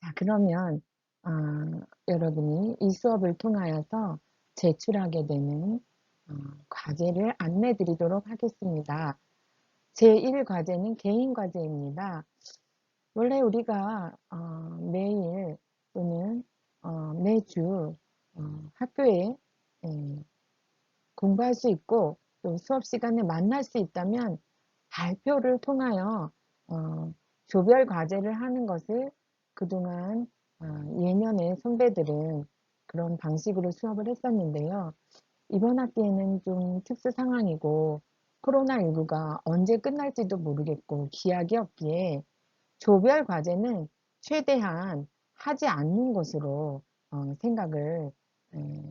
자, 그러면 어, 여러분이 이 수업을 통하여서 제출하게 되는 어, 과제를 안내 드리도록 하겠습니다. 제1과제는 개인과제입니다. 원래 우리가 어, 매일 또는 어, 매주 어, 학교에 예, 공부할 수 있고 또 수업 시간에 만날 수 있다면 발표를 통하여 어, 조별 과제를 하는 것을 그동안 어, 예년의 선배들은 그런 방식으로 수업을 했었는데요. 이번 학기에는 좀 특수 상황이고 코로나19가 언제 끝날지도 모르겠고 기약이 없기에 조별 과제는 최대한 하지 않는 것으로 어, 생각을 에,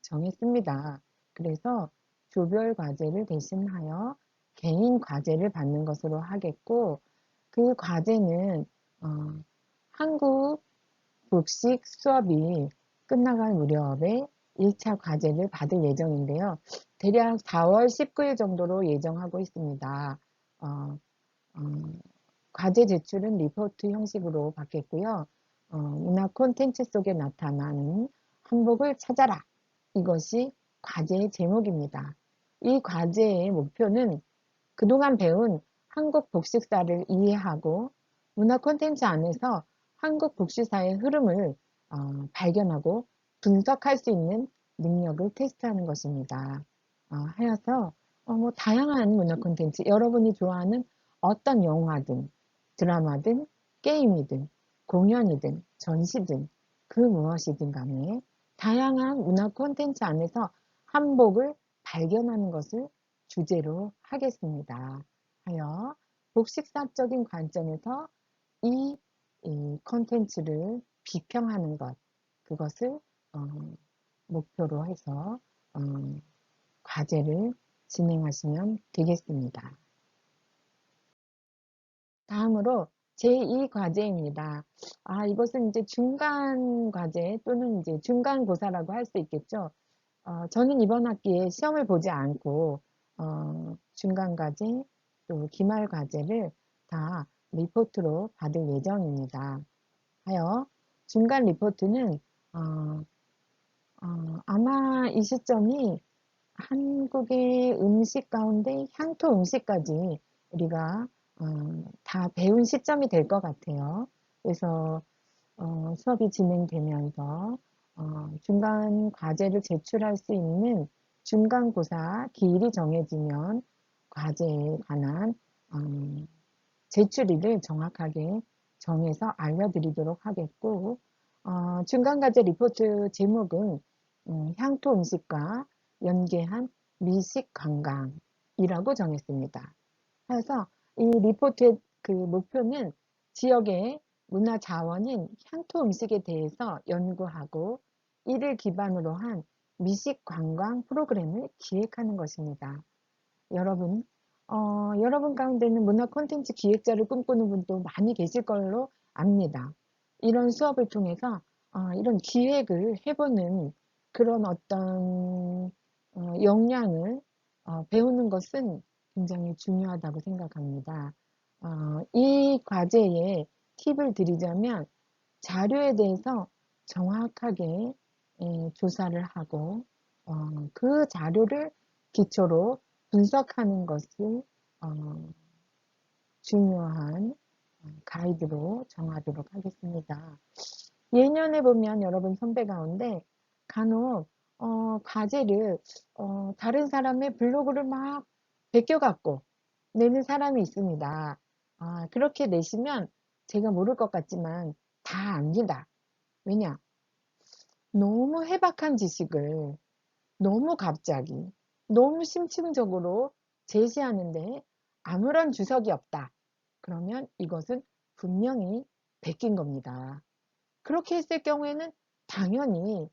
정했습니다. 그래서 조별 과제를 대신하여 개인 과제를 받는 것으로 하겠고 그 과제는 어, 한국 복식 수업이 끝나갈 무렵에 1차 과제를 받을 예정인데요. 대략 4월 19일 정도로 예정하고 있습니다. 어, 어, 과제 제출은 리포트 형식으로 받겠고요. 어, 문화 콘텐츠 속에 나타나는 한복을 찾아라. 이것이 과제의 제목입니다. 이 과제의 목표는 그동안 배운 한국 복식사를 이해하고 문화 콘텐츠 안에서 한국 복식사의 흐름을 어, 발견하고 분석할 수 있는 능력을 테스트하는 것입니다. 어, 하여서 어, 뭐 다양한 문화 콘텐츠 여러분이 좋아하는 어떤 영화든 드라마든 게임이든 공연이든 전시든 그 무엇이든 간에 다양한 문화 콘텐츠 안에서 한복을 발견하는 것을 주제로 하겠습니다. 하여 복식사적인 관점에서 이, 이 콘텐츠를 비평하는 것 그것을 어, 목표로 해서 어, 과제를 진행하시면 되겠습니다. 다음으로 제2과제입니다. 아, 이것은 이제 중간 과제 또는 이제 중간고사라고 할 수 있겠죠. 어, 저는 이번 학기에 시험을 보지 않고 어, 중간과제 또 기말과제를 다 리포트로 받을 예정입니다. 하여 중간 리포트는 어, 어, 아마 이 시점이 한국의 음식 가운데 향토 음식까지 우리가 어, 다 배운 시점이 될 것 같아요. 그래서 어, 수업이 진행되면서 어, 중간 과제를 제출할 수 있는 중간고사 기일이 정해지면 과제에 관한 음, 제출일을 정확하게 정해서 알려드리도록 하겠고 어, 중간과제 리포트 제목은 음, 향토 음식과 연계한 미식 관광이라고 정했습니다. 그래서 이 리포트의 그 목표는 지역의 문화 자원인 향토 음식에 대해서 연구하고 이를 기반으로 한 미식 관광 프로그램을 기획하는 것입니다. 여러분, 어, 여러분 가운데는 문화 콘텐츠 기획자를 꿈꾸는 분도 많이 계실 걸로 압니다. 이런 수업을 통해서 어, 이런 기획을 해보는 그런 어떤 어, 역량을 어, 배우는 것은 굉장히 중요하다고 생각합니다. 어, 이 과제에 팁을 드리자면 자료에 대해서 정확하게 예, 조사를 하고 어, 그 자료를 기초로 분석하는 것을 어, 중요한 가이드로 정하도록 하겠습니다. 예년에 보면 여러분 선배 가운데 간혹 어, 과제를 어, 다른 사람의 블로그를 막 베껴갖고 내는 사람이 있습니다. 아, 그렇게 내시면 제가 모를 것 같지만 다 압니다. 왜냐? 너무 해박한 지식을 너무 갑자기 너무 심층적으로 제시하는데 아무런 주석이 없다. 그러면 이것은 분명히 베낀 겁니다. 그렇게 했을 경우에는 당연히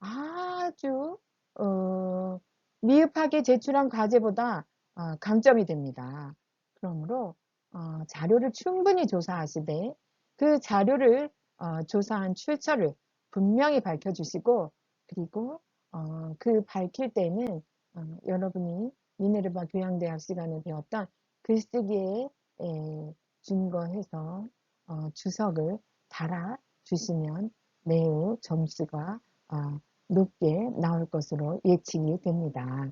아주 어, 미흡하게 제출한 과제보다 어, 감점이 됩니다. 그러므로 어, 자료를 충분히 조사하시되 그 자료를 어, 조사한 출처를 분명히 밝혀주시고 그리고 어, 그 밝힐 때는 어, 여러분이 미네르바 교양대학 시간에 배웠던 글쓰기에 에, 준거해서 어, 주석을 달아 주시면 매우 점수가 어, 높게 나올 것으로 예측이 됩니다.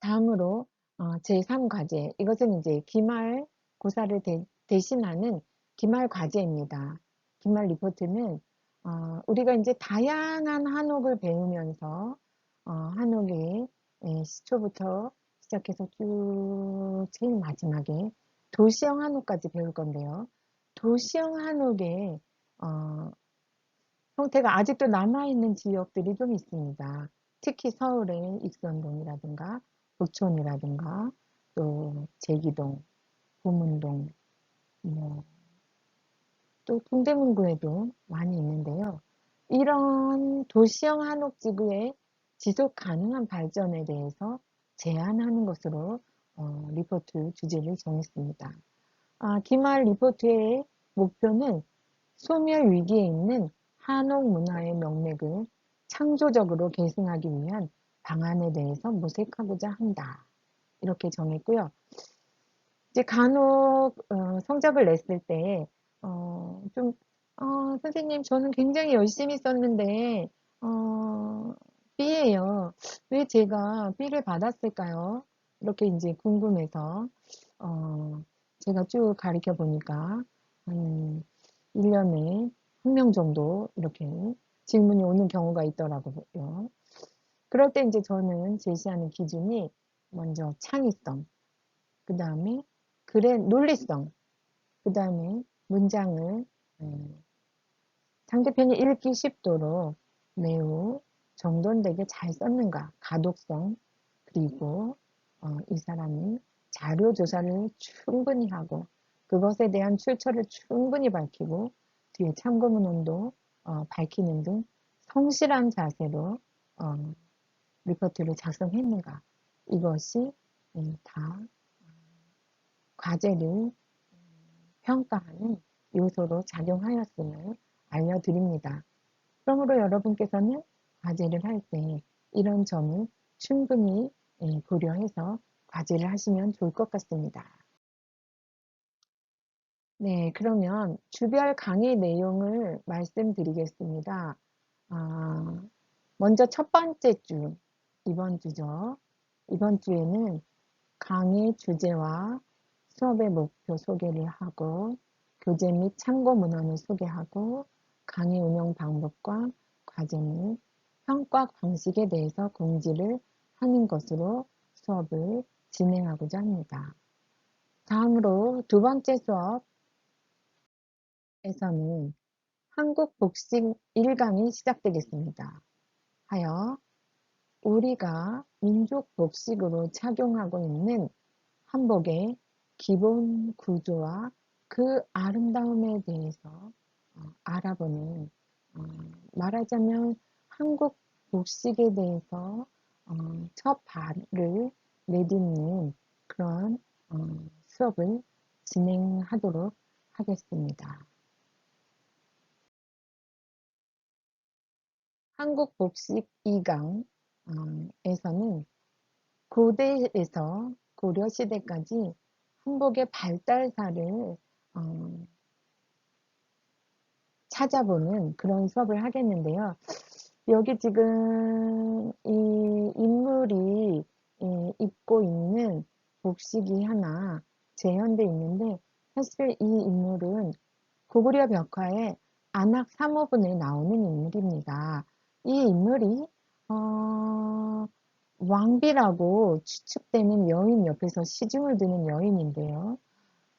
다음으로 어, 제3과제 이것은 이제 기말 고사를 대, 신하는 기말 과제입니다. 기말 리포트는 어, 우리가 이제 다양한 한옥을 배우면서 어, 한옥의 예, 시초부터 시작해서 쭉 제일 마지막에 도시형 한옥까지 배울 건데요. 도시형 한옥의 어, 형태가 아직도 남아있는 지역들이 좀 있습니다. 특히 서울의 익선동이라든가 부촌이라든가 또 제기동, 보문동, 뭐, 또 동대문구에도 많이 있는데요. 이런 도시형 한옥지구의 지속 가능한 발전에 대해서 제안하는 것으로 어, 리포트 주제를 정했습니다. 아, 기말 리포트의 목표는 소멸 위기에 있는 한옥 문화의 명맥을 창조적으로 계승하기 위한 방안에 대해서 모색하고자 한다. 이렇게 정했고요. 이제 간혹 어, 성적을 냈을 때 어, 좀 어, 선생님 저는 굉장히 열심히 썼는데 어, B예요. 왜 제가 B를 받았을까요? 이렇게 이제 궁금해서 어, 제가 쭉 가르쳐 보니까 한 1년에 한 명 정도 이렇게 질문이 오는 경우가 있더라고요. 그럴 때 이제 저는 제시하는 기준이 먼저 창의성, 그 다음에 글의 논리성, 그 다음에 문장을 음, 상대편이 읽기 쉽도록 매우 정돈 되게 잘 썼는가, 가독성, 그리고 어, 이 사람이 자료 조사를 충분히 하고 그것에 대한 출처를 충분히 밝히고 뒤에 참고문헌도 어, 밝히는 등 성실한 자세로 어, 리포트를 작성했는가 이것이 음, 다 과제를 음, 평가하는 요소로 작용하였음을 알려드립니다. 그러므로 여러분께서는 과제를 할 때 이런 점을 충분히 예, 고려해서 과제를 하시면 좋을 것 같습니다. 네, 그러면 주별 강의 내용을 말씀드리겠습니다. 아, 먼저 첫 번째 주, 이번 주죠. 이번 주에는 강의 주제와 수업의 목표 소개를 하고 교재 및 참고 문헌을 소개하고 강의 운영 방법과 과제 및 평가 방식에 대해서 공지를 하는 것으로 수업을 진행하고자 합니다. 다음으로 두 번째 수업에서는 한국 복식 1강이 시작되겠습니다. 하여 우리가 민족 복식으로 착용하고 있는 한복의 기본 구조와 그 아름다움에 대해서 어, 알아보는 어, 말하자면 한국 복식에 대해서 어, 첫 발을 내딛는 그런 수업을 진행하도록 하겠습니다. 한국 복식 2강에서는 고대에서 고려시대까지 한복의 발달사를 어, 찾아보는 그런 수업을 하겠는데요. 여기 지금 이 인물이 이, 입고 있는 복식이 하나 재현되어 있는데 사실 이 인물은 고구려 벽화에 안악 3호분에 나오는 인물입니다. 이 인물이 어, 왕비라고 추측되는 여인 옆에서 시중을 드는 여인인데요.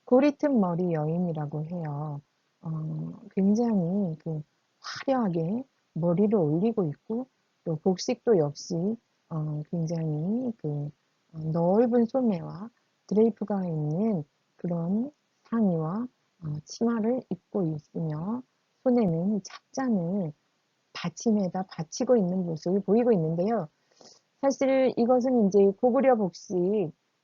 고리틈 머리 여인이라고 해요. 어, 굉장히 그 화려하게 머리를 올리고 있고 또 복식도 역시 어, 굉장히 그 어, 넓은 소매와 드레이프가 있는 그런 상의와 어, 치마를 입고 있으며 손에는 찻잔을 받침에다 받치고 있는 모습을 보이고 있는데요. 사실 이것은 이제 고구려 복식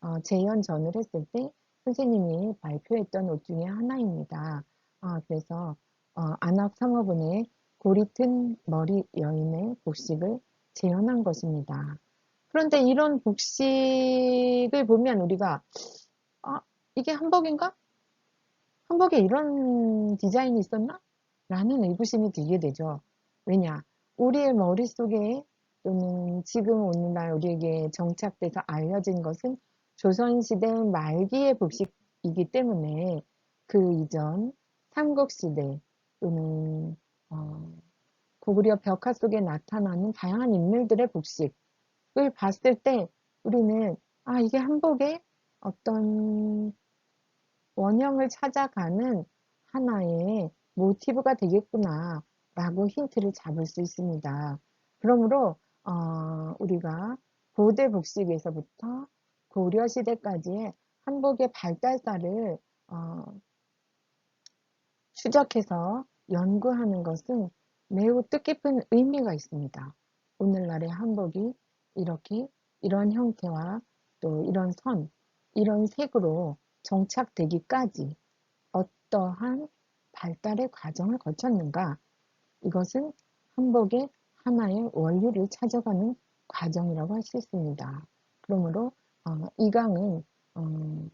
어, 재현 전을 했을 때 선생님이 발표했던 옷 중에 하나입니다. 어, 그래서 어, 안악 상어분의 고리 튼 머리 여인의 복식을 재현한 것입니다. 그런데 이런 복식을 보면 우리가 아, 이게 한복인가? 한복에 이런 디자인이 있었나? 라는 의구심이 들게 되죠. 왜냐? 우리의 머릿속에 또는 지금 오늘날 우리에게 정착돼서 알려진 것은 조선시대 말기의 복식이기 때문에 그 이전 삼국시대 또는 어, 고구려 벽화 속에 나타나는 다양한 인물들의 복식을 봤을 때 우리는 아 이게 한복의 어떤 원형을 찾아가는 하나의 모티브가 되겠구나 라고 힌트를 잡을 수 있습니다. 그러므로 어, 우리가 고대 복식에서부터 고려 시대까지의 한복의 발달사를 어, 추적해서 연구하는 것은 매우 뜻깊은 의미가 있습니다. 오늘날의 한복이 이렇게 이런 형태와 또 이런 선, 이런 색으로 정착되기까지 어떠한 발달의 과정을 거쳤는가? 이것은 한복의 하나의 원리를 찾아가는 과정이라고 할 수 있습니다. 그러므로 어, 이 강은 어,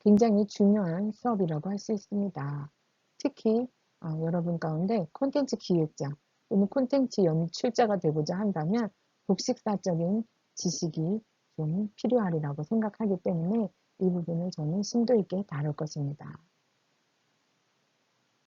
굉장히 중요한 수업이라고 할 수 있습니다. 특히 어, 여러분 가운데 콘텐츠 기획자 또는 콘텐츠 연출자가 되고자 한다면 복식사적인 지식이 좀 필요하리라고 생각하기 때문에 이 부분을 저는 심도 있게 다룰 것입니다.